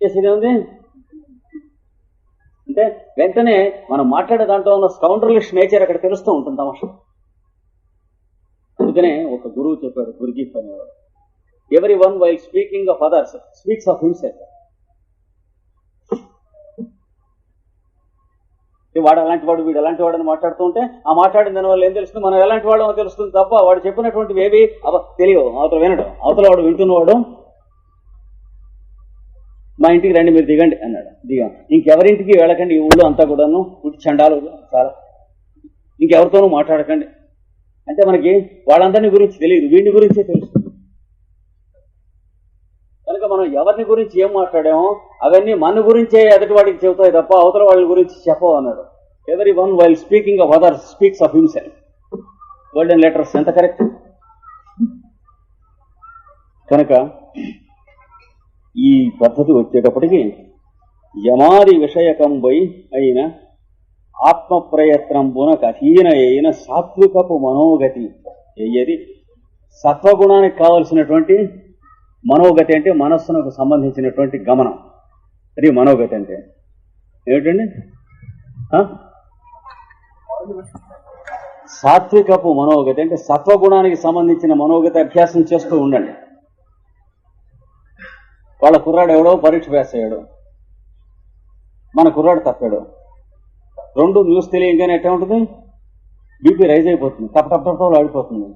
చేసేది ఉంది అంటే వెంటనే మనం మాట్లాడే దాంట్లో ఉన్న స్కౌండర్లిష్ నేచర్ అక్కడ తెలుస్తూ ఉంటుంది తమాష. అందుకనే ఒక గురువు చెప్పాడు గురుగీప్ అనేవాడు. Every one while speaking of others speaks of himself వాడు అలాంటి వాడు వీడు ఎలాంటి వాడు అని మాట్లాడుతూ ఉంటే ఆ మాట్లాడిన దాని వల్ల ఏం తెలుస్తుంది? మనం ఎలాంటి వాడో తెలుస్తుంది తప్ప వాడు చెప్పినటువంటివి ఏవి అవ తెలియవు. అవతల వినడు. అవతల వాడు వింటున్నవాడు మా ఇంటికి రండి మీరు దిగండి అన్నాడు. దిగా. ఇంకెవరింటికి వెళ్ళకండి ఈ ఊళ్ళో అంతా కూడాను. ఇటు చండాలు చాలా. ఇంకెవరితోనూ మాట్లాడకండి. అంటే మనకి వాళ్ళందరినీ గురించి తెలియదు వీడిని గురించే తెలుసు. కనుక మనం ఎవరిని గురించి ఏం మాట్లాడామో అవన్నీ మన గురించే ఎదుటి వాడికి చెబుతాయి తప్ప అవతల వాళ్ళ గురించి చెప్పవు అన్నాడు. Every one while speaking of other speaks of himself golden letters ఎంత కరెక్ట్ కనుక ఈ పద్ధతి వచ్చేటప్పటికి యమాది విషయకంబై అయిన ఆత్మ అధీన అయిన సాత్వికపు మనోగతి అయ్యేది సత్వగుణానికి కావలసినటువంటి మనోగతి అంటే మనస్సునకు సంబంధించినటువంటి గమనం. అది మనోగతి అంటే. ఏమిటండి? ఆ? సాత్వికపు మనోగతి అంటే సత్వగుణానికి సంబంధించిన మనోగతి అభ్యాసం చేస్తూ ఉండండి. వాళ్ళ కుర్రాడు ఎవడో పరీక్ష పాస్ అయ్యాడు. మన కుర్రాడు తప్పాడు. రెండు న్యూస్ తెలియగానే ఎట్లా ఉంటుంది? బీపీ రైజ్ అయిపోతుంది. టప్ టప్ టప్ ఆడిపోతుంది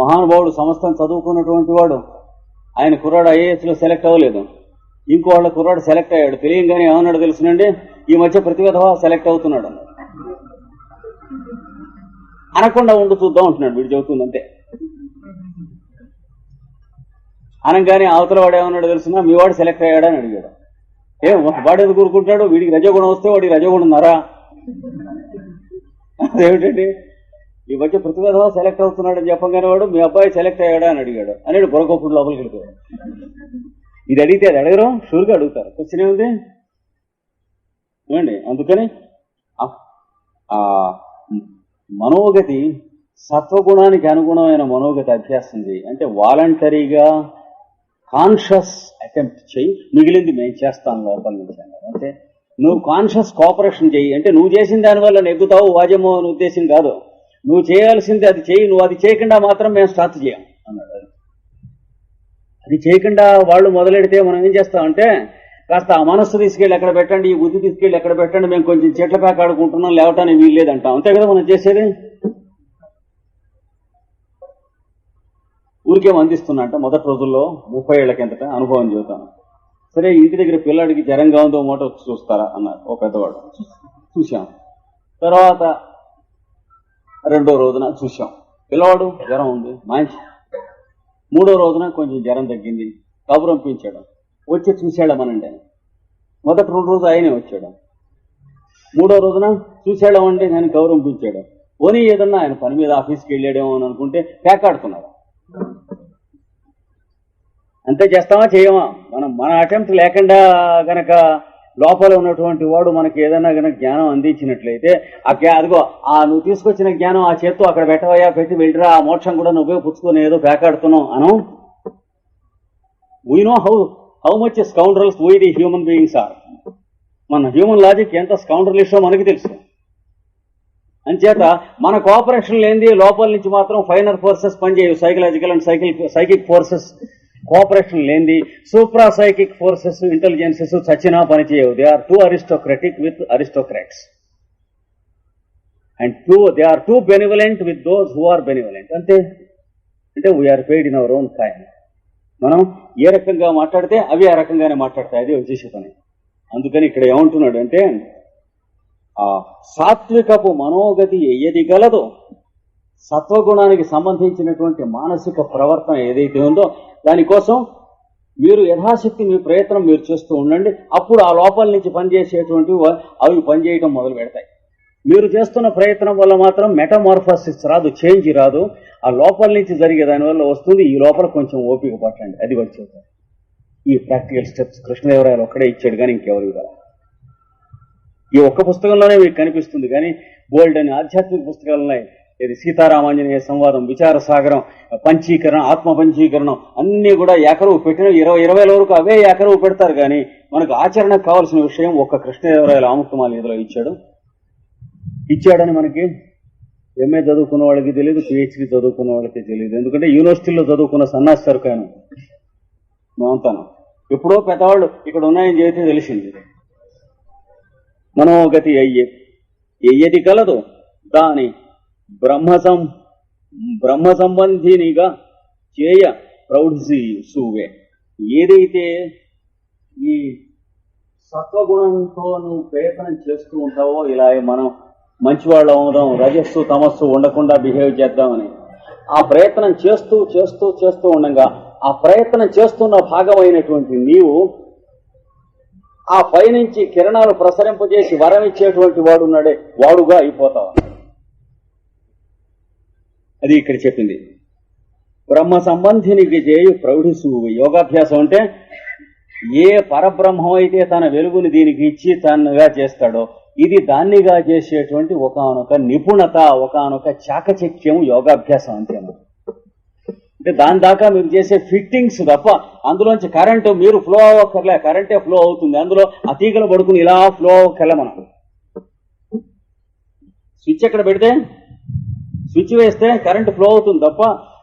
మహానుభావుడు సంస్థను చదువుకున్నటువంటి వాడు ఆయన కుర్రాడు ఐఏఎస్లో సెలెక్ట్ అవ్వలేదు. ఇంకో వాళ్ళ కుర్రాడు సెలెక్ట్ అయ్యాడు. తెలియంగానే ఏమన్నాడు తెలుసునండి? ఈ మధ్య ప్రతిభ సెలెక్ట్ అవుతున్నాడు. అనకుండా ఉండు చూద్దాం అంటున్నాడు. వీడు చెబుతుంది అనగానే అవతల వాడు ఏమన్నాడు తెలుసున్నా మీ వాడు సెలెక్ట్ అయ్యాడని అడిగాడు. ఏ వాడు ఎందుకు కూరుకుంటాడు వీడికి రజోగుణం వస్తే వాడికి రజోగుణం ఉన్నారా? అదేమిటండి? ఈ మధ్య ప్రతిభ సెలెక్ట్ అవుతున్నాడు అని చెప్పగానే వాడు మీ అబ్బాయి సెలెక్ట్ అయ్యాడా? అని అడిగాడు. అని బుర్రకొప్పుడు లోపలికి వెళ్ళిపోయాడు. ఇది అడిగితే అది అడగరు? షూర్గా అడుగుతారు. క్వశ్చన్ ఏముంది? ఏమండి? అందుకని ఆ- మనోగతి సత్వగుణానికి అనుగుణమైన మనోగతి అభ్యాసం అంటే వాలంటరీగా కాన్షియస్ అటెంప్ట్ చేయి మిగిలింది మేము చేస్తాను లోపల నుంచి అన్నారు అంటే నువ్వు కాన్షియస్ కోఆపరేషన్ చేయి అంటే నువ్వు చేసిన దానివల్ల నెగ్గుతావు వాజమో అని ఉద్దేశం కాదు. నువ్వు చేయాల్సింది అది చేయి నువ్వు అది చేయకుండా మాత్రం మేము స్టార్ట్ చేయం అన్నాడు అది. అది చేయకుండా వాళ్ళు మొదలెడితే మనం ఏం చేస్తామంటే కాస్త ఆ మనస్సు తీసుకెళ్ళి ఎక్కడ పెట్టండి ఈ బుద్ధి తీసుకెళ్ళి ఎక్కడ పెట్టండి మేము కొంచెం చెట్ల పేకాడుకుంటున్నాం ఆడుకుంటున్నాం లేవటానికి వీల్లేదంటాం. అంతే కదా మనం చేసేది? ఊరికేం అందిస్తున్నా అంటే మొదటి రోజుల్లో ముప్పై ఏళ్ళ కిందట అనుభవం చెబుతాను. సరే ఇంటి దగ్గర పిల్లాడికి జ్వరంగా ఉందో మూట చూస్తారా అన్నారు ఓ పెద్దవాడు. చూశాం. తర్వాత రెండో రోజున చూశాం. పిల్లవాడు జ్వరం ఉంది మంచి. మూడో రోజున కొంచెం జ్వరం తగ్గింది కబురు పంపించాడు వచ్చి చూశాడమనండి ఆయన మొదటి రెండు రోజు ఆయనే వచ్చాడు. మూడో రోజున చూశాడమండి ఆయన కబురు పంపించాడు పోనీ ఏదన్నా ఆయన పని మీద ఆఫీస్కి వెళ్ళాడేమో అని అనుకుంటే పేకాడుతున్నాడు అంతే చేస్తామా చేయమా? మనం మన అటెంప్ట్ లేకుండా గనక లోపల ఉన్నటువంటి వాడు మనకి ఏదైనా గనక జ్ఞానం అందించినట్లయితే ఆ జ్ఞా అదిగో ఆ నువ్వు తీసుకొచ్చిన జ్ఞానం ఆ చేత్తో అక్కడ పెట్టవయ్యా పెట్టి వెళ్ళిరా ఆ మోక్షం కూడా నువ్వే పుచ్చుకొని ఏదో పేకాడుతున్నావు అను. We know how how much scoundrels we the human beings are మన హ్యూమన్ లాజిక్ ఎంత స్కౌండ్రలిస్టో మనకి తెలుసు. అంచేత మన కోఆపరేషన్ లేనిది లోపల నుంచి మాత్రం ఫైనర్ ఫోర్సెస్ పనిచేయవు. Psychological and cycle psychic forces cooperation లేనిది సూప్రాసైకిక్ ఫోర్సెస్ ఇంటెలిజెన్సెస్ చచ్చినా పనిచేయవు. They are too aristocratic with aristocrats and too they are too benevolent with those who are benevolent అంతే. అంటే we are paid in our own coin మనం ఏ రకంగా మాట్లాడితే అవి ఆ రకంగానే మాట్లాడతాయి. అది వచ్చేసే పని అందుకని ఇక్కడ ఏమంటున్నాడు అంటే ఆ సాత్వికపు మనోగతి ఏది గలదో సత్వగుణానికి సంబంధించినటువంటి మానసిక ప్రవర్తన ఏదైతే ఉందో దానికోసం మీరు యథాశక్తి మీ ప్రయత్నం మీరు చేస్తూ ఉండండి. అప్పుడు ఆ లోపల నుంచి పనిచేసేటువంటి అవి పనిచేయటం మొదలు పెడతాయి. మీరు చేస్తున్న ప్రయత్నం వల్ల మాత్రం మెటమార్ఫాసిస్ రాదు చేంజ్ రాదు. ఆ లోపల నుంచి జరిగే దానివల్ల వస్తుంది. ఈ లోపల కొంచెం ఓపిక పట్టండి. అది వచ్చేది ఈ ప్రాక్టికల్ స్టెప్స్ కృష్ణదేవరాయలు ఒక్కడే ఇచ్చాడు కానీ ఇంకెవరు ఇవ్వాలి. ఈ ఒక్క పుస్తకంలోనే మీకు కనిపిస్తుంది కానీ బోల్డ్ అని ఆధ్యాత్మిక పుస్తకాలు ఉన్నాయి ఇది సీతారామాంజనేయ సంవాదం విచార సాగరం పంచీకరణం ఆత్మ పంచీకరణం అన్ని కూడా ఎకరువు పెట్టిన ఇరవై ఇరవైల వరకు అవే ఎకరువు పెడతారు కానీ మనకు ఆచరణకు కావాల్సిన విషయం ఒక్క కృష్ణదేవరాయల ఆముక్తమాల ఏదో ఇచ్చాడు. ఇచ్చాడని మనకి ఎంఏ చదువుకున్న వాళ్ళకి తెలియదు పిహెచ్డి చదువుకున్న వాళ్ళకి తెలియదు ఎందుకంటే యూనివర్సిటీలో చదువుకున్న సన్నాసి సరుకాను మేమంతాను ఎప్పుడో పెద్దవాళ్ళు ఇక్కడ ఉన్నాయని చేస్తే తెలిసింది. మనోగతి అయ్యే. ఏది కలదు దాని బ్రహ్మ సం బ్రహ్మ సంబంధినిగా చేయ ప్రౌఢి సూవే. ఏదైతే ఈ సత్వగుణంతో నువ్వు ప్రయత్నం చేస్తూ ఉంటావో ఇలా మనం మంచివాళ్ళు అవుదాం రజస్సు తమస్సు ఉండకుండా బిహేవ్ చేద్దామని. ఆ ప్రయత్నం చేస్తూ చేస్తూ చేస్తూ ఉండగా ఆ ప్రయత్నం చేస్తున్న భాగమైనటువంటి నీవు ఆ పైనుంచి కిరణాలు ప్రసరింపజేసి వరం ఇచ్చేటువంటి వాడున్నాడే వాడుగా అయిపోతావు. అది ఇక్కడ చెప్పింది. బ్రహ్మ సంబంధినికి చేయు ప్రౌఢిసు యోగాభ్యాసం అంటే ఏ పరబ్రహ్మం అయితే తన వెలుగుని దీనికి ఇచ్చి తనగా చేస్తాడో ఇది దాన్నిగా చేసేటువంటి ఒకనొక నిపుణత ఒకనొక చాకచక్యం యోగాభ్యాసం అంటే అంటే దాని దాకా మీరు చేసే ఫిట్టింగ్స్ తప్ప అందులోంచి కరెంటు మీరు ఫ్లో అవ్వక్కర్లే కరెంటే ఫ్లో అవుతుంది. అందులో అతీగలు పడుకుని ఇలా ఫ్లో అవ్వక్కర్లే మనం స్విచ్ ఎక్కడ పెడితే స్విచ్ వేస్తే కరెంట్ ఫ్లో అవుతుంది తప్ప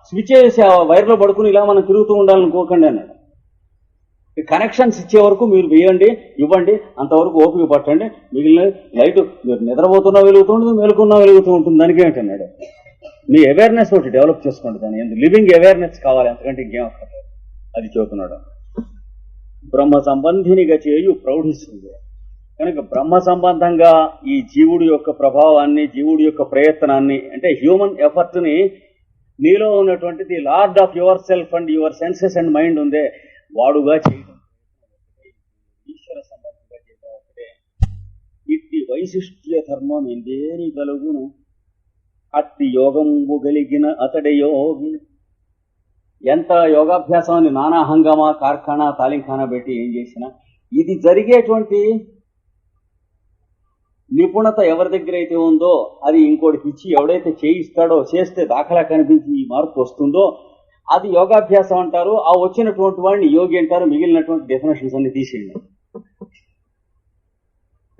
స్విచ్ వేసి ఆ వైర్లో పడుకుని ఇలా మనం తిరుగుతూ ఉండాలనుకోకండి అన్నాడు. కనెక్షన్స్ ఇచ్చే వరకు మీరు వేయండి ఇవ్వండి అంతవరకు ఓపిక పట్టండి. మిగిలిన లైట్ మీరు నిద్రపోతున్నా వెలుగుతుంటుంది మేలుకున్నా వెలుగుతూ ఉంటుంది. దానికి ఏంటన్నాడు మీ అవేర్నెస్ ఒకటి డెవలప్ చేసుకోండి దాని ఎందుకు? లివింగ్ అవేర్నెస్ కావాలి. ఎందుకంటే ఇంకేం అక్కర్లేదు అది చెబుతున్నాడు బ్రహ్మ సంబంధినిగా చేయు ప్రౌఢిస్తుంది. కనుక బ్రహ్మ సంబంధంగా ఈ జీవుడి యొక్క ప్రభావాన్ని జీవుడి యొక్క ప్రయత్నాన్ని అంటే హ్యూమన్ ఎఫర్ట్ని నీలో ఉన్నటువంటి the lord of yourself and your senses and mind ఉందే వాడుగా చేయడం ఈశ్వర సంబంధంగా చేయడం ఒకటే. ఇట్టి వైశిష్ట్య ధర్మం ఎందేని గలుగును అట్టి యోగంబు గలిగిన అతడి యోగి. ఎంత యోగాభ్యాసాన్ని నానా హంగామా కార్ఖానా తాలింఖానా పెట్టి ఏం చేసినా ఇది జరిగేటువంటి నిపుణత ఎవరి దగ్గర అయితే ఉందో అది ఇంకోటికి ఇచ్చి ఎవడైతే చేయిస్తాడో చేస్తే దాఖలా కనిపించి ఈ మార్పు వస్తుందో అది యోగాభ్యాసం అంటారు. ఆ వచ్చినటువంటి వాడిని యోగి అంటారు. మిగిలినటువంటి డెఫినేషన్స్ అన్ని తీసేయండి.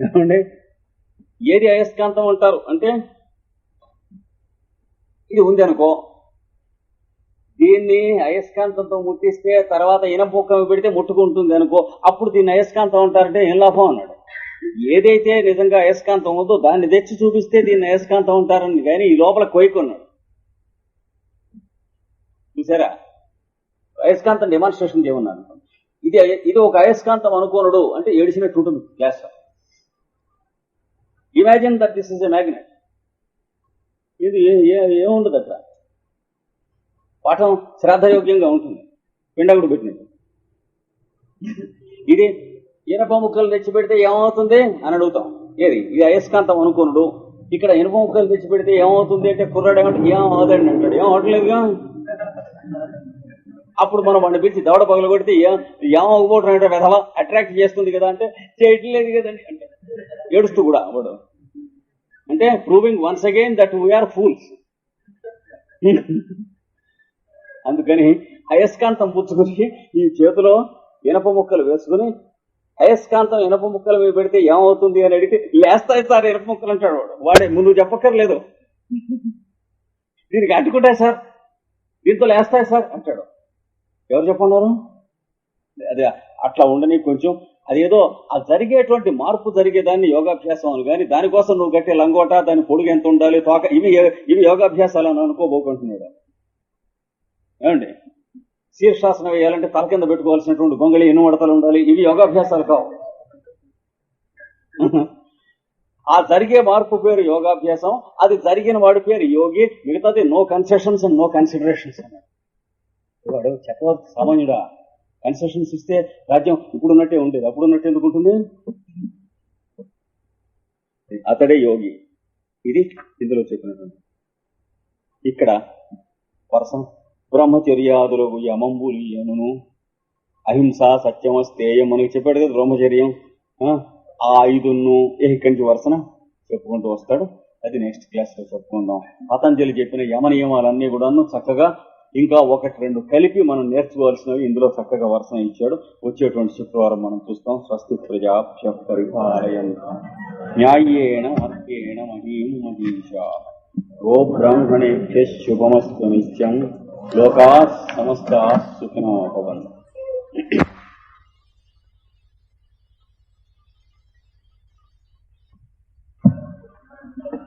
ఏమండి? ఏది అయస్కాంతం అంటారు? అంటే ఇది ఉంది అనుకో. దీన్ని అయస్కాంతంతో ముట్టిస్తే తర్వాత ఇనపొక్క పెడితే ముట్టుకుంటుంది అనుకో. అప్పుడు దీన్ని అయస్కాంతం అంటారంటే ఏం లాభం అన్నాడు? ఏదైతే నిజంగా అయస్కాంతం ఉందో దాన్ని తెచ్చి చూపిస్తే దీన్ని అయస్కాంతం ఉంటారని కానీ ఈ లోపల కొయ్యకున్నాడు చూసారా? అయస్కాంతం డెమాన్స్ట్రేషన్ చేయమన్నాను ఇది ఇది ఒక అయస్కాంతం అనుకోనుడు అంటే ఏడిసినట్టు ఉంటుంది glass. Imagine that this is a magnet ఇది ఏముండదు అక్కడ. పాఠం శ్రాద్ధయోగ్యంగా ఉంటుంది. పిండగుడు పెట్టినట్టు. ఇది ఇనప ముక్కలు తెచ్చి పెడితే ఏమవుతుంది అని అడుగుతాం. ఏది? ఇది అయస్కాంతం అనుకున్నాడు ఇక్కడ ఇనుప ముక్కలు తెచ్చి పెడితే ఏమవుతుంది అంటే కుర్రాడు ఏమంటే ఏమవుతాడని అంటాడు. ఏం అవట్లేదుగా అప్పుడు మనం వాడిని పిలిచి దవడ పగలు కొడితే ఏం అంటే వెధవ అట్రాక్ట్ చేస్తుంది కదా అంటే చేయట్లేదు కదండి అంటే ఏడుస్తూ కూడా వాడు. అంటే proving once again that we are fools అందుకని అయస్కాంతం పుచ్చుకుని ఈ చేతిలో ఇనప ముక్కలు వేసుకుని అయస్కాంతం ఇనప ముక్కలు మీద పెడితే ఏమవుతుంది అని అడిగితే లేస్తాయి సార్ ఇనప ముక్కలు అంటాడు వాడు. వాడే నువ్వు చెప్పక్కర్లేదు. దీనికి అంటుకుంటాయి సార్. దీంతో లేస్తాయి సార్ అంటాడు. ఎవరు చెప్పన్నారు అది అట్లా ఉండని కొంచెం. అదేదో ఆ జరిగేటువంటి మార్పు జరిగేదాన్ని యోగాభ్యాసం అని. కానీ దానికోసం నువ్వు కట్టే లంగోట దాని పొడుగు ఎంత ఉండాలి తోక ఇవి ఇవి యోగాభ్యాసాలు అని అనుకోబోకుంటున్నాడు. ఏమండి? శీర్షాసనం వేయాలంటే తల కింద పెట్టుకోవాల్సినటువంటి గొంగళి ఎన్ని మడతలు ఉండాలి? ఇవి యోగాభ్యాసాలు కావు. ఆ జరిగే మార్పు పేరు యోగాభ్యాసం అది జరిగిన వాడి పేరు యోగి మిగతాది no concessions and no considerations అన్నాడు వాడు చక్రవర్తి సామాన్యుడా. కన్సెషన్స్ ఇస్తే రాజ్యం ఇప్పుడున్నట్టే ఉండేది. అప్పుడున్నట్టు ఎందుకు అతడే యోగి. ఇది ఇందులో చెప్పినటువంటి. ఇక్కడ వరసం బ్రహ్మచర్యాదులకు యమంబులియను అహింస సత్యమ స్థేయం మనకి చెప్పాడు కదా బ్రహ్మచర్యం. ఆ, ఐదును ఇక్కడి నుంచి వరుసన? చెప్పుకుంటూ వస్తాడు. అది నెక్స్ట్ క్లాస్లో చెప్పుకుందాం. పతంజలి చెప్పిన యమ నియమాలన్నీ కూడాను చక్కగా ఇంకా ఒకటి రెండు కలిపి మనం నేర్చుకోవాల్సినవి ఇందులో చక్కగా వర్షం ఇచ్చాడు. వచ్చేటువంటి శుక్రవారం మనం చూస్తాం. స్వస్తి ప్రజాభ్య పరిపాలయం న్యాయేణ అర్థేణ మహీం మహీష. గో శుభమస్తు నిత్యం. లోకా సమస్త సుఖినో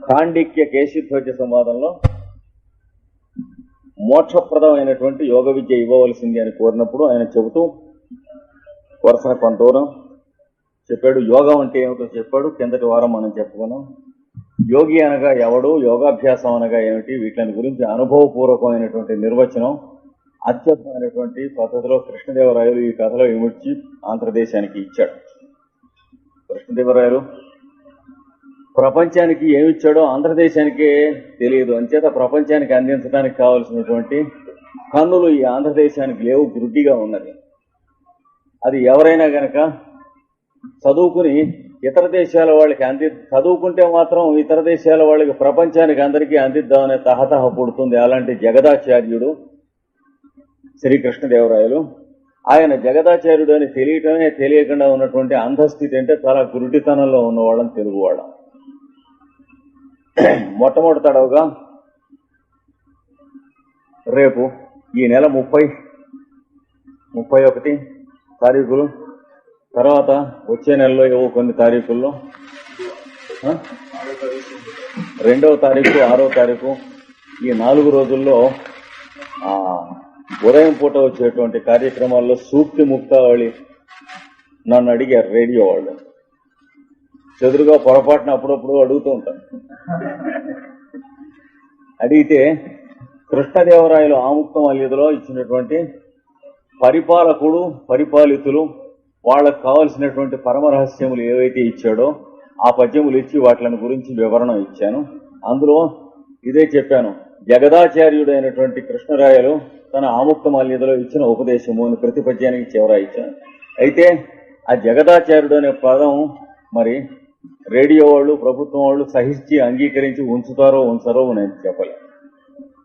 కాండిక్య కేశీధ్వజ సంవాదంలో మోక్షప్రదమైనటువంటి యోగ విద్య ఇవ్వవలసింది అని కోరినప్పుడు ఆయన చెబుతూ వరుస కొంత దూరం చెప్పాడు. యోగం అంటే ఏమిటో చెప్పాడు. కిందటి వారం మనం చెప్పుకున్నాం. యోగి అనగా ఎవడు యోగాభ్యాసం అనగా ఏమిటి వీటిని గురించి అనుభవపూర్వకమైనటువంటి నిర్వచనం అత్యద్భుతమైనటువంటి పద్ధతిలో కృష్ణదేవరాయలు ఈ కథలో విముడ్చి ఆంధ్రదేశానికి ఇచ్చాడు. కృష్ణదేవరాయలు ప్రపంచానికి ఏమిచ్చాడో ఆంధ్రదేశానికే తెలియదు. అంచేత ప్రపంచానికి అందించడానికి కావలసినటువంటి కన్నులు ఈ ఆంధ్రదేశానికి లేవు గుడ్డిగా ఉన్నది అది ఎవరైనా గనక చదువుకుని ఇతర దేశాల వాళ్ళకి అంది చదువుకుంటే మాత్రం ఇతర దేశాల వాళ్ళకి ప్రపంచానికి అందరికీ అందిద్దామనే తహతహ పుడుతుంది అలాంటి జగదాచార్యుడు శ్రీకృష్ణదేవరాయలు. ఆయన జగదాచార్యుడు అని తెలియటమే తెలియకుండా ఉన్నటువంటి అంధస్థితి అంటే చాలా గురుడితనంలో ఉన్న వాళ్ళని తెలుగువాళ్ళం. మొట్టమొదటి తడవుగా రేపు ఈ నెల ముప్పై ముప్పై ఒకటి తారీఖులు తర్వాత వచ్చే నెలలో ఏవో కొన్ని తారీఖుల్లో రెండవ తారీఖు ఆరో తారీఖు ఈ నాలుగు రోజుల్లో ఉదయం పూట వచ్చేటువంటి కార్యక్రమాల్లో సూక్తి ముక్తావళి నన్ను అడిగారు రేడియో వాళ్ళు. చెదురుగా పొరపాటున అప్పుడప్పుడు అడుగుతూ ఉంటాను అడిగితే కృష్ణదేవరాయలు ఆముక్తం అల్లిదలో ఇచ్చినటువంటి పరిపాలకుడు పరిపాలితులు వాళ్ళకు కావలసినటువంటి పరమరహస్యములు ఏవైతే ఇచ్చాడో ఆ పద్యములు ఇచ్చి వాటిని గురించి వివరణ ఇచ్చాను. అందులో ఇదే చెప్పాను. జగదాచార్యుడైనటువంటి కృష్ణరాయలు తన ఆముక్త మాల్యతలో ఇచ్చిన ఉపదేశము అని ప్రతి పద్యానికి చివర ఇచ్చాను. అయితే ఆ జగదాచార్యుడు అనే పదం మరి రేడియో వాళ్ళు ప్రభుత్వం వాళ్ళు సహించి అంగీకరించి ఉంచుతారో ఉంచరో నేను చెప్పలేను.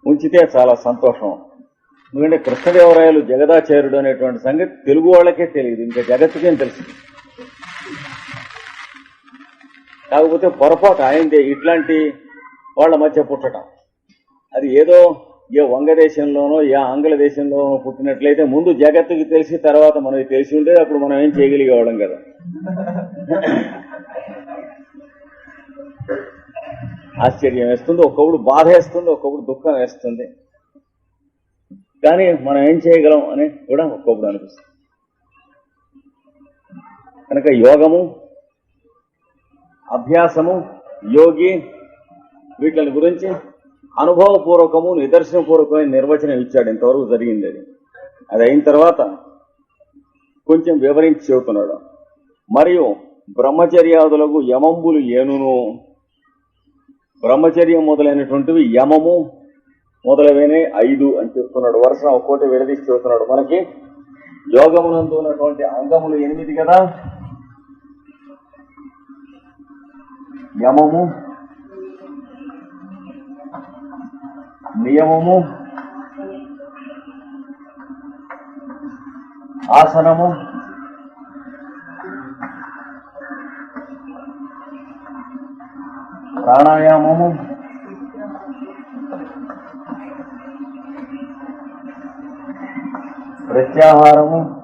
ఉంచితే చాలా సంతోషం. ఎందుకంటే కృష్ణదేవరాయలు జగదాచార్యుడు అనేటువంటి సంగతి తెలుగు వాళ్ళకే తెలియదు. ఇంకా జగత్తుకేం తెలుసు? కాకపోతే పొరపాటు ఆయనదే. ఇట్లాంటి వాళ్ళ మధ్య పుట్టడం. అది ఏదో ఏ వంగదేశంలోనో ఏ ఆంగ్ల దేశంలోనో పుట్టినట్లయితే ముందు జగత్తుకి తెలిసి తర్వాత మనకి తెలిసి ఉండేది అప్పుడు మనం ఏం చేయగలిగేవాళ్ళం కదా. ఆశ్చర్యం వేస్తుంది ఒక్కొక్కడు బాధ వేస్తుంది ఒక్కొక్కడు దుఃఖం వేస్తుంది. కానీ మనం ఏం చేయగలం అని కూడా ఒక్కొక్కడు అనిపిస్తుంది. కనుక యోగము అభ్యాసము యోగి వీటిని గురించి అనుభవపూర్వకము నిదర్శనపూర్వకమైన నిర్వచనం ఇచ్చాడు. ఇంతవరకు జరిగింది అది. అది అయిన తర్వాత కొంచెం వివరించి చెబుతున్నాడు. మరియు బ్రహ్మచర్యాదులకు యమంబులు ఏనును. బ్రహ్మచర్యం మొదలైనటువంటివి యమము మొదలైన ఐదు అని చెప్తున్నాడు. వరుస ఒక్కోటి విడదీసి చెబుతున్నాడు మనకి యోగమునందు ఉన్నటువంటి అంగములు ఎనిమిది కదా? యమము నియమము ఆసనము ప్రాణాయామము ప్రత్యాహారము.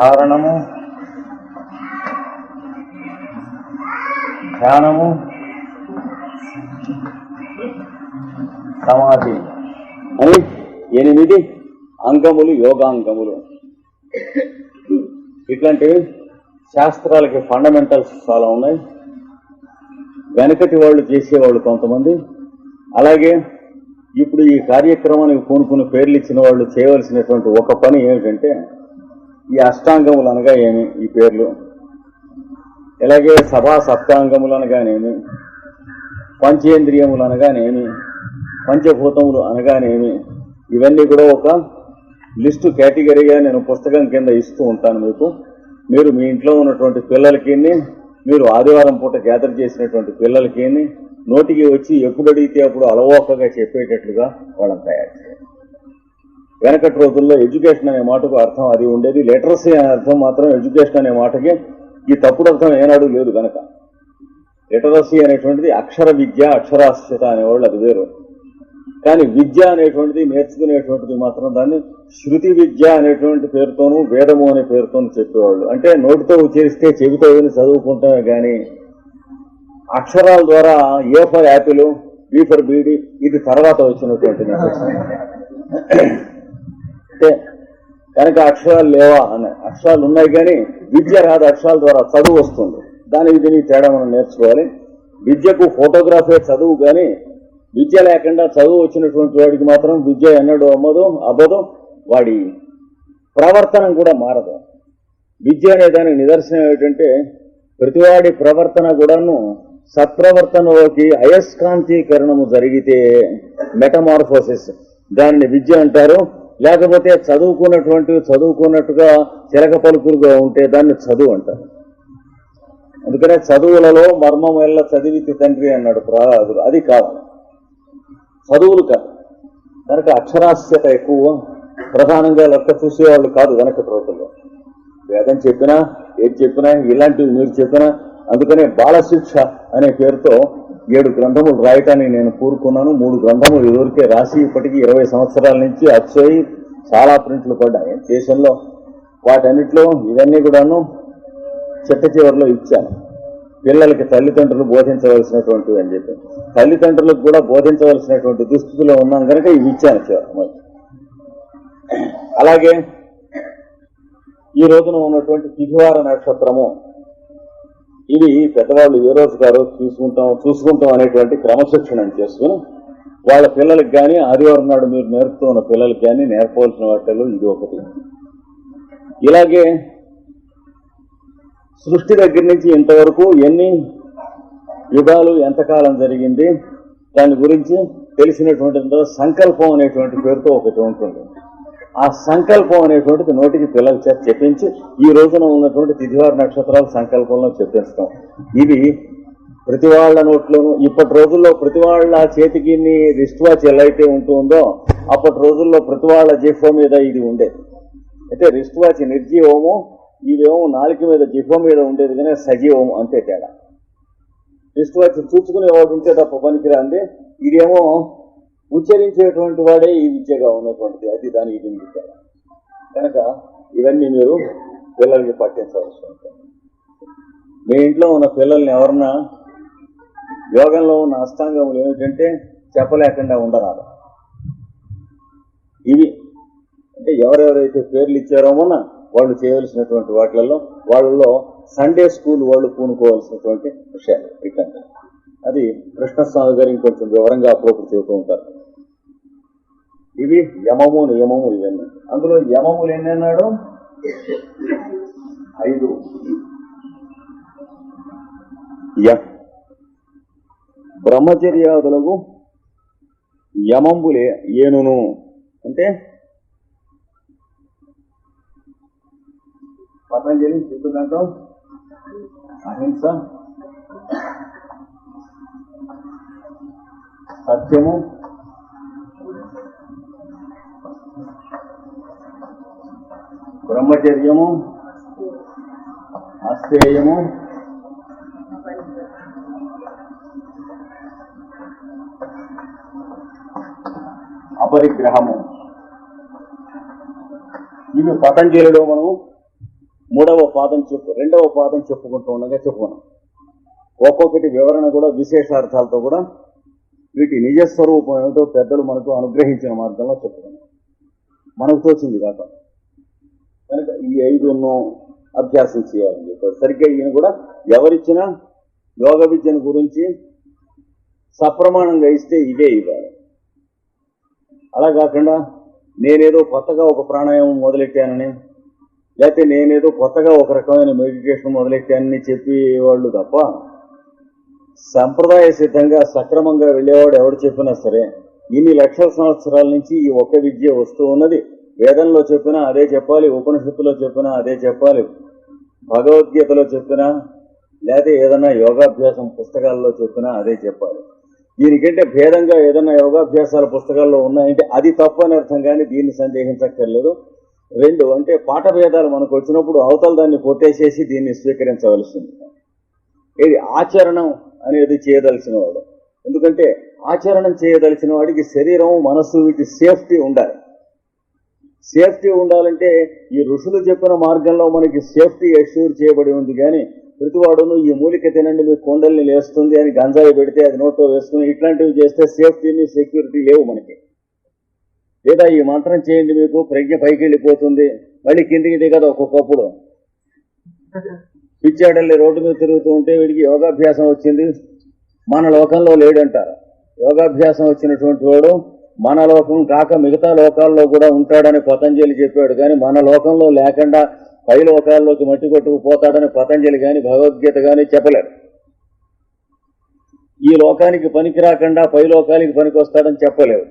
ధారణము. ధ్యానము. సమాధి. అని ఎనిమిది అంగములు యోగాంగములు. ఇట్లాంటివి శాస్త్రాలకి ఫండమెంటల్స్ చాలా ఉన్నాయి. వెనకటి వాళ్ళు చేసేవాళ్ళు కొంతమంది. అలాగే ఇప్పుడు ఈ కార్యక్రమానికి పూనుకుని పేర్లు ఇచ్చిన వాళ్ళు చేయవలసినటువంటి ఒక పని ఏమిటంటే ఈ అష్టాంగములు అనగా ఏమి? ఈ పేర్లు. ఇలాగే సభా సప్తాంగములు అనగానేమి పంచేంద్రియములు అనగానేమి పంచభూతములు అనగానేమి ఇవన్నీ కూడా ఒక లిస్టు కేటగిరీగా నేను పుస్తకం కింద ఇస్తూ ఉంటాను మీకు. మీరు మీ ఇంట్లో ఉన్నటువంటి పిల్లలకి మీరు ఆదివారం పూట గ్యాదర్ చేసినటువంటి పిల్లలకి నోటికి వచ్చి ఎప్పుడు అడిగితే అప్పుడు అలవోకగా చెప్పేటట్లుగా వాళ్ళని తయారు చేయాలి వెనకటి రోజుల్లో ఎడ్యుకేషన్ అనే మాటకు అర్థం అది ఉండేది. లిటరసీ అనే అర్థం మాత్రం ఎడ్యుకేషన్ అనే మాటకి. ఈ తప్పుడు అర్థం ఏనాడు లేదు కనుక లిటరసీ అనేటువంటిది అక్షర విద్య అక్షరాస్యత అనేవాళ్ళు అది వేరు. కానీ విద్య అనేటువంటిది నేర్చుకునేటువంటిది మాత్రం దాన్ని శృతి విద్య అనేటువంటి పేరుతోనూ వేదము అనే పేరుతోనూ చెప్పేవాళ్ళు. అంటే నోటితో ఉచ్చరిస్తే చెబితో విని చదువుకుంటామే కానీ అక్షరాల ద్వారా A for apple B for beedi ఇది తర్వాత వచ్చినటువంటి అంటే కనుక అక్షరాలు లేవా అనే అక్షరాలు ఉన్నాయి కానీ విద్య రాదు అక్షరాల ద్వారా చదువు వస్తుంది. దానికి దీనికి తేడా మనం నేర్చుకోవాలి. విద్యకు ఫోటోగ్రఫీ చదువు కానీ విద్య లేకుండా చదువు వచ్చినటువంటి వాడికి మాత్రం విద్య ఎన్నడూ అమ్మదు అవ్వదు వాడి ప్రవర్తన కూడా మారదు. విద్య అనే దానికి నిదర్శనం ఏమిటంటే ప్రతివాడి ప్రవర్తన కూడాను సత్ప్రవర్తనలోకి అయస్కాంతీకరణము జరిగితే మెటమార్ఫోసిస్. దానిని విద్య అంటారు. లేకపోతే చదువుకున్నటువంటి చదువుకున్నట్టుగా చిలక పలుకులుగా ఉంటే దాన్ని చదువు అంటారు. అందుకనే చదువులలో మర్మం వల్ల చదివితి తండ్రి అన్నాడు ప్రహ్లాదుడు. అది కావాలి చదువులు కాదు. కనుక అక్షరాస్యత ఎక్కువ. ప్రధానంగా లెక్క చూసేవాళ్ళు కాదు వెనక రోజుల్లో వేదం చెప్పినా ఏది చెప్పినా ఇలాంటివి మీరు చెప్పినా అందుకనే బాలశిక్ష అనే పేరుతో ఏడు గ్రంథములు రాయటాన్ని నేను కోరుకున్నాను. మూడు గ్రంథములు ఇదివరకే రాసి ఇప్పటికీ ఇరవై సంవత్సరాల నుంచి అచ్చయి చాలా ప్రింట్లు పడ్డాయి. దేశంలో వాటన్నిటిలో ఇవన్నీ కూడాను చిట్ట చివరిలో ఇచ్చాను. పిల్లలకి తల్లిదండ్రులు బోధించవలసినటువంటివి అని చెప్పి. తల్లిదండ్రులకు కూడా బోధించవలసినటువంటి దుస్థితిలో ఉన్నాం కనుక ఇవి ఇచ్చాను చివరి అలాగే ఈ రోజున ఉన్నటువంటి తిథివార నక్షత్రము ఇవి పెద్దవాళ్ళు ఏ రోజు గారు చూసుకుంటాం చూసుకుంటాం అనేటువంటి క్రమశిక్షణ చేసుకుని వాళ్ళ పిల్లలకి కానీ ఆదివారం నాడు మీరు నేర్పుతూ ఉన్న పిల్లలకి కానీ నేర్పవలసిన వాటిలో ఇది ఒకటి. ఇలాగే సృష్టి దగ్గర నుంచి ఇంతవరకు ఎన్ని యుగాలు ఎంతకాలం జరిగింది దాని గురించి తెలిసినటువంటి సంకల్పం అనేటువంటి పేరుతో ఒకటి ఉంటుంది. ఆ సంకల్పం అనేటువంటిది నోటికి పిల్లల చేత చెప్పించి ఈ రోజున ఉన్నటువంటి తిథివారి నక్షత్రాల సంకల్పంలో చెప్పించడం ఇది ప్రతి వాళ్ళ నోట్లోనూ ఇప్పటి రోజుల్లో ప్రతి వాళ్ళ చేతికి రిస్ట్ వాచ్ ఎలా అయితే ఉంటుందో అప్పటి రోజుల్లో ప్రతి వాళ్ళ జిఫో మీద ఇది ఉండేది అయితే రిస్ట్ వాచ్ నిర్జీవము ఇదేమో నాలుక మీద జిఫో మీద ఉండేది కానీ సజీవము అంతే తేడా. రిస్ట్ వాచ్ చూసుకునేవాడు ఉంటే తప్ప పనికిరాంది. ఇదేమో ఉచ్చరించేటువంటి వాడే ఈ విద్యగా ఉన్నటువంటిది. అది దానికి దీనికి తేడా. కనుక ఇవన్నీ మీరు పిల్లల్ని పట్టించవలసి ఉంటుంది. మీ ఇంట్లో ఉన్న పిల్లల్ని ఎవరన్నా యోగంలో ఉన్న అష్టాంగములు ఏమిటంటే చెప్పలేకుండా ఉండరాదు. ఇవి అంటే ఎవరెవరైతే పేర్లు ఇచ్చారో మొన్న వాళ్ళు చేయవలసినటువంటి వాటిలలో వాళ్ళలో సండే స్కూల్ వాళ్ళు పూనుకోవాల్సినటువంటి విషయాలు. ఇక్కడ అది కృష్ణస్వామి గారు ఇంకొంచెం వివరంగా అప్పుడప్పుడు చెబుతూ ఉంటారు. ఇవి యమము నియమము ఇవన్నీ. అందులో యమములు ఎన్ని అన్నాడు? ఐదు. య బ్రహ్మచర్యాదులకు యమంబులే ఏనును. అంటే? పతంజలి చెప్తుందంట అహింస సత్యము బ్రహ్మచర్యము అస్థేయము అపరిగ్రహము. ఇవి పతంజలిలో మనం మూడవ పాదం చెప్పు రెండవ పాదం చెప్పుకుంటూ ఉండగా చెప్పుకున్నాం. ఒక్కొక్కటి వివరణ కూడా విశేషార్థాలతో కూడా వీటి నిజస్వరూపం ఏమిటో పెద్దలు మనకు అనుగ్రహించిన మార్గంలో చెప్పుకున్నాం. మనకు తోచింది కాక. కనుక ఈ ఐదును అభ్యాసం చేయాలని చెప్పారు. సరిగ్గా ఈయన కూడా ఎవరిచ్చినా యోగ విద్యను గురించి సప్రమాణంగా ఇస్తే ఇవే ఇవ్వాలి. అలా కాకుండా నేనేదో కొత్తగా ఒక ప్రాణాయామం మొదలెట్టానని లేకపోతే నేనేదో కొత్తగా ఒక రకమైన మెడిటేషన్ మొదలెట్టానని చెప్పేవాళ్ళు తప్ప సంప్రదాయ సిద్ధంగా సక్రమంగా వెళ్ళేవాడు ఎవడు చెప్పినా సరే ఇన్ని లక్షల సంవత్సరాల నుంచి ఈ ఒక్క విద్య వస్తూ ఉన్నది. వేదంలో చెప్పినా అదే చెప్పాలి ఉపనిషత్తులో చెప్పినా అదే చెప్పాలి భగవద్గీతలో చెప్పినా లేదా ఏదైనా యోగాభ్యాసం పుస్తకాల్లో చెప్పినా అదే చెప్పాలి. దీనికంటే భేదంగా ఏదైనా యోగాభ్యాసాల పుస్తకాల్లో ఉన్నాయంటే అది తప్పు అని అర్థం కానీ దీన్ని సందేహించక్కర్లేదు. రెండు అంటే పాఠభేదాలు మనకు వచ్చినప్పుడు అవతల దాన్ని కొట్టేసేసి దీన్ని స్వీకరించవలసింది. ఇది ఆచరణం అనేది చేయదలసిన వాడు. ఎందుకంటే ఆచరణం చేయదలిచిన వాడికి శరీరం మనస్సు వీటి సేఫ్టీ ఉండాలి. సేఫ్టీ ఉండాలంటే ఈ ఋషులు చెప్పిన మార్గంలో మనకి సేఫ్టీ అష్యూర్ చేయబడి ఉంది కానీ ప్రతివాడును ఈ మూలిక తినండి మీ కొండల్ని లేస్తుంది అని గంజాయి పెడితే అది నోట్లో వేసుకుని ఇట్లాంటివి చేస్తే సేఫ్టీని సెక్యూరిటీ లేవు మనకి. లేదా ఈ మంత్రం చేయండి మీకు ప్రజ్ఞ పైకి వెళ్ళిపోతుంది మళ్ళీ కిందికి దిగదు ఒక్కొక్కప్పుడు. పిచ్చాడల్లి రోడ్డు మీద తిరుగుతూ ఉంటే వీడికి యోగాభ్యాసం వచ్చింది. మన లోకంలో లేడంటారు. యోగాభ్యాసం వచ్చినటువంటి వాడు మన లోకం కాక మిగతా లోకాల్లో కూడా ఉంటాడని పతంజలి చెప్పాడు. కానీ మన లోకంలో లేకుండా పై లోకాల్లోకి మట్టి కొట్టుకుపోతాడని పతంజలి కానీ భగవద్గీత కానీ చెప్పలేరు. ఈ లోకానికి పనికి రాకుండా పై లోకానికి పనికి వస్తాడని చెప్పలేరు.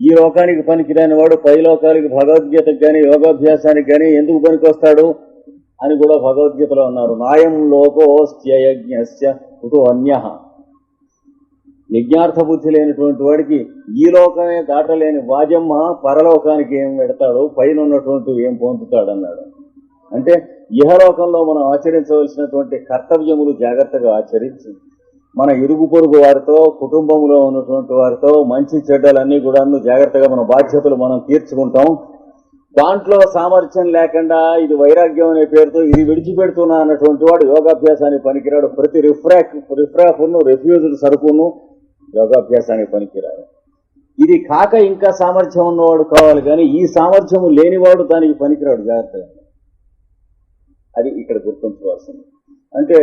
ఈ లోకానికి పనికిరాని వాడు పై లోకాలకి భగవద్గీతకు కానీ యోగాభ్యాసానికి కానీ ఎందుకు పనికొస్తాడు అని కూడా భగవద్గీతలో అన్నారు నాయం లోకోస్త్యయజ్ఞస్య కుటు అన్య యజ్ఞార్థ బుద్ధి లేనటువంటి వాడికి ఈ లోకమే దాటలేని వాజమ్మ పరలోకానికి ఏం పెడతాడు? పైన ఉన్నటువంటి ఏం పొందుతాడు అన్నాడు అంటే ఇహలోకంలో మనం ఆచరించవలసినటువంటి కర్తవ్యములు జాగ్రత్తగా ఆచరించి మన ఇరుగు పొరుగు వారితో కుటుంబంలో ఉన్నటువంటి వారితో మంచి చెడ్డలన్నీ కూడా జాగ్రత్తగా మన బాధ్యతలు మనం తీర్చుకుంటాం. దాంట్లో సామర్థ్యం లేకుండా ఇది వైరాగ్యం అనే పేరుతో ఇది విడిచిపెడుతున్నా అన్నటువంటి వాడు యోగాభ్యాసానికి పనికిరాడు. ప్రతి రిఫ్రాక్ రిఫ్రాఫ్ను రిఫ్యూజ్డ్ సరుకును యోగాభ్యాసానికి పనికిరాదు. ఇది కాక ఇంకా సామర్థ్యం ఉన్నవాడు కావాలి కానీ ఈ సామర్థ్యం లేనివాడు దానికి పనికిరాడు జాగ్రత్తగా అది ఇక్కడ గుర్తుంచుకోవాల్సింది. అంటే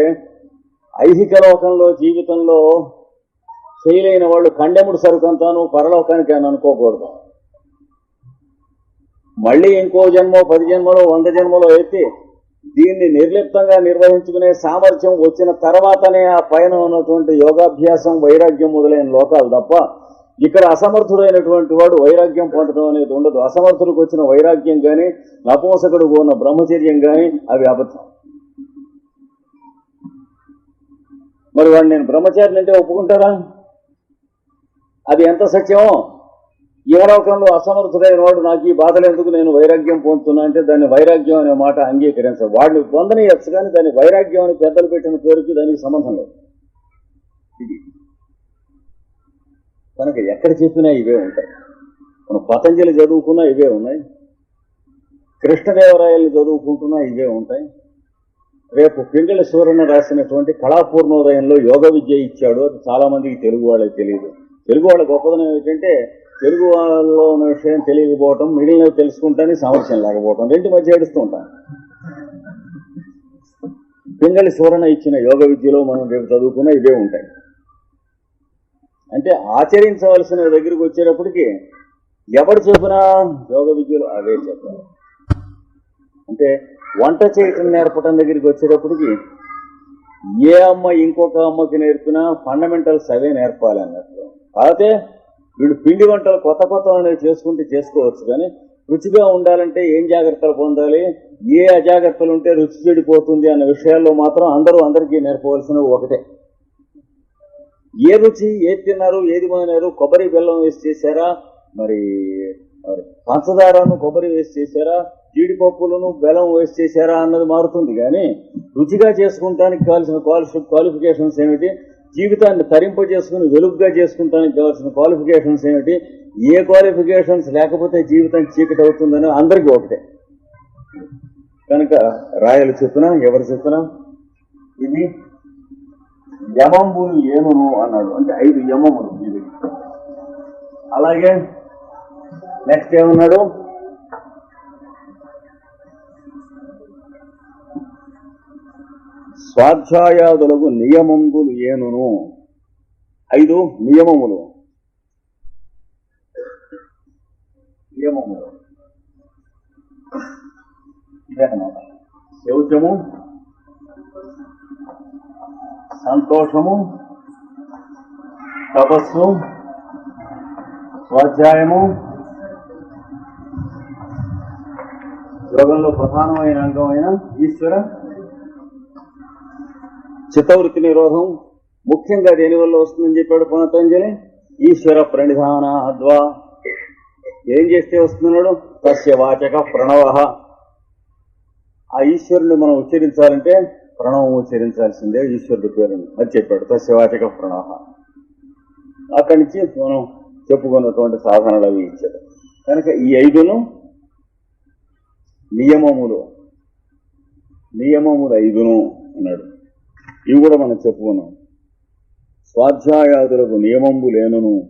ఐహిక లోకంలో జీవితంలో చేయలేని వాళ్ళు కండెముడు సరుకంతాను పరలోకానికి అని అనుకోకూడదు. మళ్ళీ ఇంకో జన్మో పది జన్మలో వంద జన్మలో అయితే దీన్ని నిర్లిప్తంగా నిర్వహించుకునే సామర్థ్యం వచ్చిన తర్వాతనే ఆ పైన ఉన్నటువంటి యోగాభ్యాసం వైరాగ్యం మొదలైన లోకాలు తప్ప ఇక్కడ అసమర్థుడైనటువంటి వాడు వైరాగ్యం పొందడం అనేది ఉండదు. అసమర్థుడికి వచ్చిన వైరాగ్యం కానీ నపుంసకుడు ఉన్న బ్రహ్మచర్యం కానీ అవి అబద్ధం. మరి వాడు నేను బ్రహ్మచారిని అంటే ఒప్పుకుంటారా? అది ఎంత సత్యమో? యువలోకంలో అసమర్థుడైన వాడు నాకు ఈ బాధలు ఎందుకు? నేను వైరాగ్యం పొందుతున్నా అంటే దాన్ని వైరాగ్యం అనే మాట అంగీకరించాలి వాడిని పొందనీయచ్చు కానీ దాన్ని వైరాగ్యం అని పెద్దలు పెట్టిన పేరుకి దానికి సంబంధం లేదు. ఇది కనుక ఎక్కడ చెప్పినా ఇవే ఉంటాయి. మనం పతంజలి చదువుకున్నా ఇవే ఉన్నాయి. కృష్ణదేవరాయలు చదువుకుంటున్నా ఇవే ఉంటాయి. రేపు పింగళ సూరణ రాసినటువంటి కళాపూర్ణోదయంలో యోగ విద్య ఇచ్చాడు అది చాలా మందికి తెలుగు వాళ్ళకి తెలియదు. తెలుగు వాళ్ళ గొప్పదనం ఏమిటంటే తెలుగు వాళ్ళలో ఉన్న విషయం తెలియకపోవటం మిగిలినవి తెలుసుకుంటానికి సామర్థ్యం లేకపోవటం రెండు మధ్య ఏడుస్తూ ఉంటాం. పింగళి సూరణ ఇచ్చిన యోగ విద్యలో మనం రేపు చదువుకున్న ఇవే ఉంటాయి. అంటే ఆచరించవలసిన దగ్గరికి వచ్చేటప్పటికి ఎవడు చెప్పినా యోగ విద్యలో అవే చెప్పాలి. అంటే వంట చేయటం నేర్పటం దగ్గరికి వచ్చేటప్పటికి ఏ అమ్మ ఇంకొక అమ్మకి నేర్పినా ఫండమెంటల్స్ అవే నేర్పాలి అన్నట్లు కాకపోతే వీళ్ళు పిండి వంటలు కొత్త కొత్త అనేవి చేసుకుంటే చేసుకోవచ్చు కానీ రుచిగా ఉండాలంటే ఏం జాగ్రత్తలు పొందాలి? ఏ అజాగ్రత్తలు ఉంటే రుచి చెడిపోతుంది అన్న విషయాల్లో మాత్రం అందరూ అందరికీ నేర్పవలసినవి ఒకటే. ఏ రుచి ఏది తిన్నారు ఏది మానారు కొబ్బరి బెల్లం వేసి చేశారా? మరి మరి పంచదారను కొబ్బరి వేసి చేశారా? జీడిపప్పులను బెల్లం వేసి చేశారా అన్నది మారుతుంది కానీ రుచిగా చేసుకుంటానికి కావాల్సిన క్వాలిఫి క్వాలిఫికేషన్స్ ఏమిటి? జీవితాన్ని తరింప చేసుకుని వెలుగుగా చేసుకుంటానికి కావాల్సిన క్వాలిఫికేషన్స్ ఏమిటి? ఏ క్వాలిఫికేషన్స్ లేకపోతే జీవితం చీకటి అవుతుందని అందరికీ ఒకటే. కనుక రాయలు చెప్పినా ఎవరు చెప్పినా ఇది యమంబులు ఏనును అన్నాడు. అంటే ఐదు యమములు ఇది అలాగే నెక్స్ట్ ఏమన్నాడు? స్వాధ్యాయాదులకు నియమంబులు ఏనును? ఐదు నియమములు. నియమములు. ఇదన్నమాట శౌచము సంతోషము తపస్సు స్వాధ్యాయము యోగంలో ప్రధానమైన అంగమైన ఈశ్వర చిత్తవృత్తి నిరోధం ముఖ్యంగా దేని వల్ల వస్తుందని చెప్పాడు పునతంజలి? ఈశ్వర ప్రణిధానద్వా ఏం చేస్తే వస్తున్నాడు? తస్య వాచక ప్రణవ. ఆ ఈశ్వరుని మనం ఉచ్చరించాలంటే ప్రణవం ఉచ్చరించాల్సిందే ఈశ్వరుడు పేరుని. అది చెప్పాడు తస్య వాచక ప్రణవ. అక్కడి నుంచి మనం చెప్పుకున్నటువంటి సాధనలు అవి ఇచ్చాడు. కనుక ఈ ఐదును నియమములు నియమములు ఐదును అన్నాడు. ఇవి కూడా మనం చెప్పుకున్నాం. స్వాధ్యాయాదులకు నియమంబు లేనును.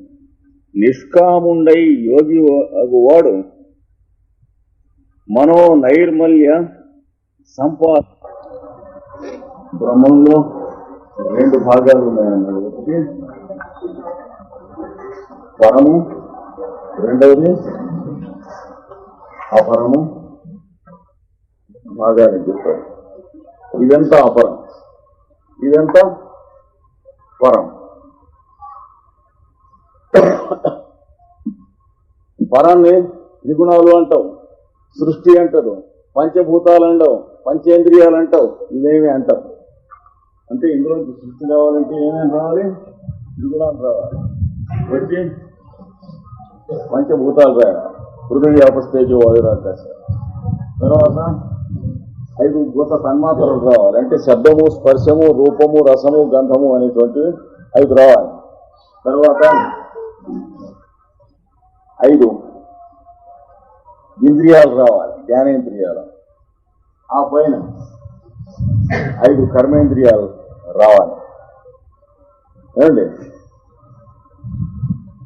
నిష్కాముండై యోగి అగు వాడు మనో నైర్మల్య సంపా బ్రహ్మంలో రెండు భాగాలు ఉన్నాయన్నాడు ఒకటి పరము రెండవది అపరము. భాగాన్ని చెప్పాడు ఇదంతా అపరం. ఇదంతా పరం పరాన్ని త్రిగుణాలు అంటావు సృష్టి అంటారు పంచభూతాలు అంటావు పంచేంద్రియాలు అంటావు ఇవేమి అంటావు. అంటే ఇందులో సృష్టి రావాలంటే ఏమేమి రావాలి? త్రిగుణాలు రావాలి. వచ్చి పంచభూతాలు రావాలి హృదయ అపస్తేజో వాయురాకాశ. తర్వాత ఐదు భూత తన్మాత్రలు రావాలి. అంటే శబ్దము స్పర్శము రూపము రసము గంధము అనేటువంటివి ఐదు రావాలి. తర్వాత ఐదు ఇంద్రియాలు రావాలి జ్ఞానేంద్రియాలు. ఆ పైన ఐదు కర్మేంద్రియాలు రావాలి. ఏమండి?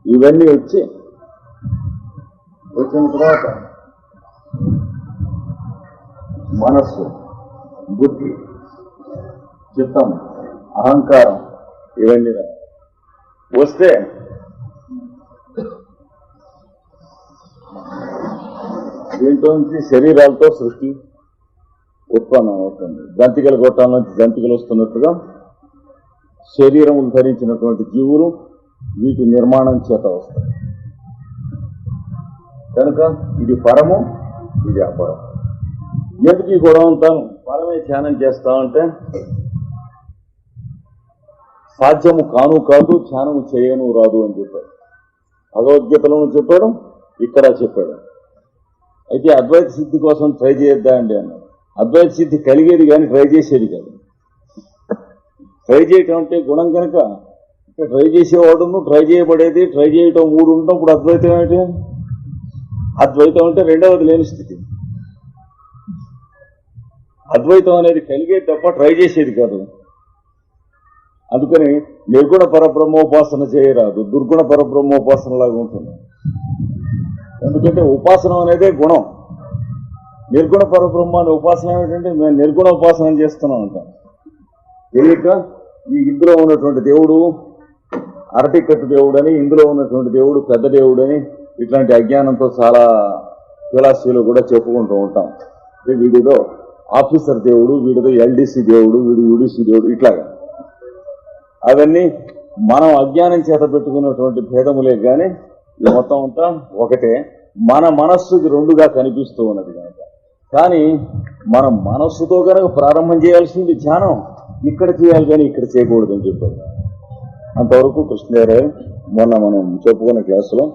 ఇవన్నీ వచ్చి వచ్చిన తర్వాత మనస్సు బుద్ధి చిత్తం అహంకారం ఇవన్నీ వస్తే దీంట్లో నుంచి శరీరాలతో సృష్టి ఉత్పన్నం అవుతుంది. జంతికల గొట్టాల నుంచి జంతికలు వస్తున్నట్టుగా శరీరం ధరించినటువంటి జీవులు వీటి నిర్మాణం చేత వస్తాయి. కనుక ఇది పరము ఇది అపరం ఎందుకు ఈ గొడవ ఉంటాను పరమే ధ్యానం చేస్తా ఉంటే సాధ్యము కాను కాదు ధ్యానము చేయను రాదు అని చెప్పాడు. భగవద్గీతలోను చెప్పాడు ఇక్కడ చెప్పాడు. అయితే అద్వైత సిద్ధి కోసం ట్రై చేయొద్దా అండి అన్నాడు. అద్వైత సిద్ధి కలిగేది కానీ ట్రై చేసేది కాదు. ట్రై చేయటం అంటే గుణం కనుక ట్రై చేసేవాడును ట్రై చేయబడేది ట్రై చేయటం మూడు ఉండటం ఇప్పుడు అద్వైతం ఏంటి అద్వైతం అంటే రెండవది లేని స్థితి. అద్వైతం అనేది కలిగేది తప్ప ట్రై చేసేది కాదు. అందుకని నిర్గుణ పరబ్రహ్మోపాసన చేయరాదు. దుర్గుణ పరబ్రహ్మోపాసన లాగా ఉంటుంది. ఎందుకంటే ఉపాసన అనేదే గుణం. నిర్గుణ పరబ్రహ్మాన్ని ఉపాసన ఏమిటంటే మేము నిర్గుణ ఉపాసన చేస్తున్నాం అంటాం. తెలియక ఈ ఇందులో ఉన్నటువంటి దేవుడు అరటికట్టు దేవుడు అని ఇందులో ఉన్నటువంటి దేవుడు పెద్ద దేవుడని ఇట్లాంటి అజ్ఞానంతో చాలా ఫిలాసఫీలో కూడా చెప్పుకుంటూ ఉంటాం. వీడిలో ఆఫీసర్ దేవుడు వీడిదో ఎల్డీసీ దేవుడు వీడు యూడీసీ దేవుడు ఇట్లాగా. అవన్నీ మనం అజ్ఞానం చేత పెట్టుకున్నటువంటి భేదములే కానీ మొత్తం అంతా ఒకటే. మన మనస్సుకి రెండుగా కనిపిస్తూ ఉన్నది కనుక. కానీ మన మనస్సుతో కనుక ప్రారంభం చేయాల్సింది ధ్యానం. ఇక్కడ చేయాలి కానీ ఇక్కడ చేయకూడదు అని చెప్పారు. అంతవరకు కృష్ణదేవరాయ మొన్న మనం చెప్పుకున్న క్లాసులో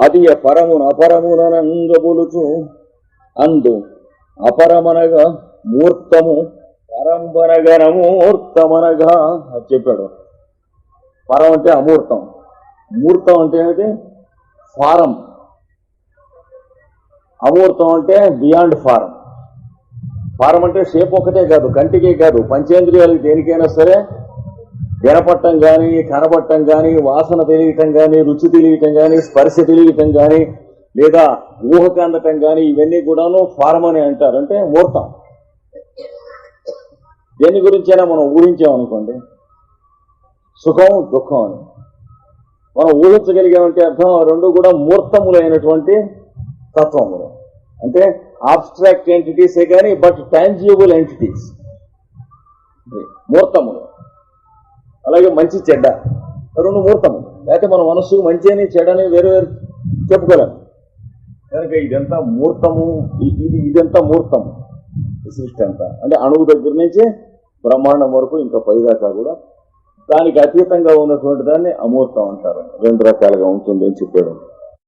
అది పరమున అపరమునంగబులుచు అందు అపరమనగా మూర్తము పరంబనగనమూర్తమనగా అది చెప్పాడు. పరం అంటే అమూర్తం. మూర్తం అంటే ఏమిటి? ఫారం. అమూర్తం అంటే బియాండ్ ఫారం. ఫారం అంటే షేప్ ఒకటే కాదు కంటికే కాదు. పంచేంద్రియాలకి దేనికైనా సరే వినపట్టం కానీ కనబట్టం కానీ వాసన తెలియటం కానీ రుచి తెలియటం కానీ స్పర్శ తెలియటం కానీ లేదా ఊహకు కానీ ఇవన్నీ కూడాను ఫారం అని అంటారు అంటే మూర్తం. దేని గురించైనా మనం ఊహించామనుకోండి సుఖం దుఃఖం అని. మనం ఊహించగలిగామంటే అర్థం ఆ రెండు కూడా మూర్తములైనటువంటి తత్వములు. అంటే ఆబ్స్ట్రాక్ట్ ఎంటిటీసే కానీ బట్ టాంజియబుల్ ఎంటిటీస్ మూర్తములు. అలాగే మంచి చెడ్డ. రెండు మూర్తములు. లేకపోతే మన మనస్సు మంచి అని చెడ్డని వేరు వేరు చెప్పుకోలేము కనుక ఇదంతా మూర్తము ఇది ఇదంతా మూర్తము. సృష్టి అంతా. అంటే అణువు దగ్గర నుంచి బ్రహ్మాండం వరకు ఇంకా పైదాకా కూడా దానికి అతీతంగా ఉన్నటువంటి దాన్ని అమూర్తం అంటారు. రెండు రకాలుగా ఉంటుంది అని చెప్పాడు.